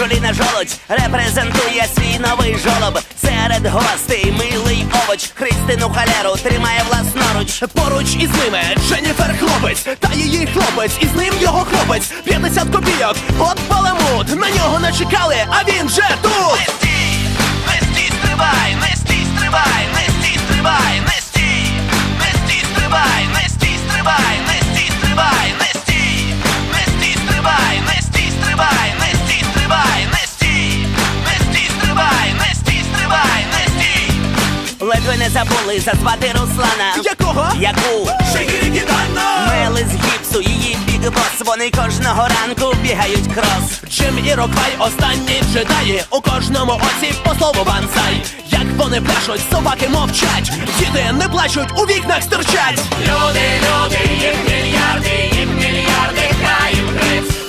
Анджеліна Жолоч репрезентує свій новий жолоб. Серед гостей милий овоч. Христину халеру тримає власноруч. Поруч із ними Дженніфер хлопець, та її хлопець, і з ним його хлопець. 50 копійок, от баламут, на нього не чекали, а він же тут. Не забули зазвати Руслана. Якого? Яку? Мели з гіпсу, її бігбос, вони кожного ранку бігають крос. Джим і Роквай останні джедаї У кожному оці по слову банзай Як вони пляшуть, собаки мовчать Діти не плачуть, у вікнах стирчать Люди, люди, їх мільярди, їх мільярди, хай їм грець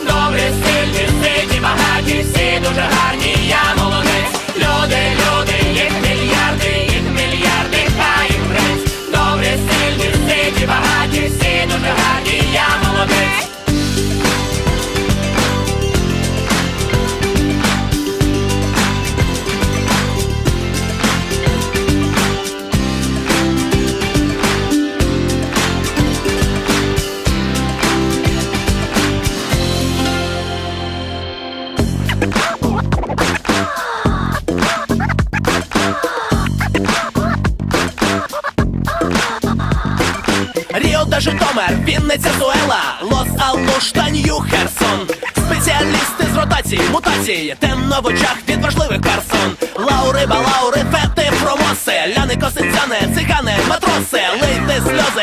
Житомир, Вінниця Зуела, Лос Алуш та Нью Херсон Спеціалісти з ротації, мутації, темно в очах від важливих персон. Лаури, балаури, фети, промоси, ляни, косинцяни, цигани, матроси, лити сльози,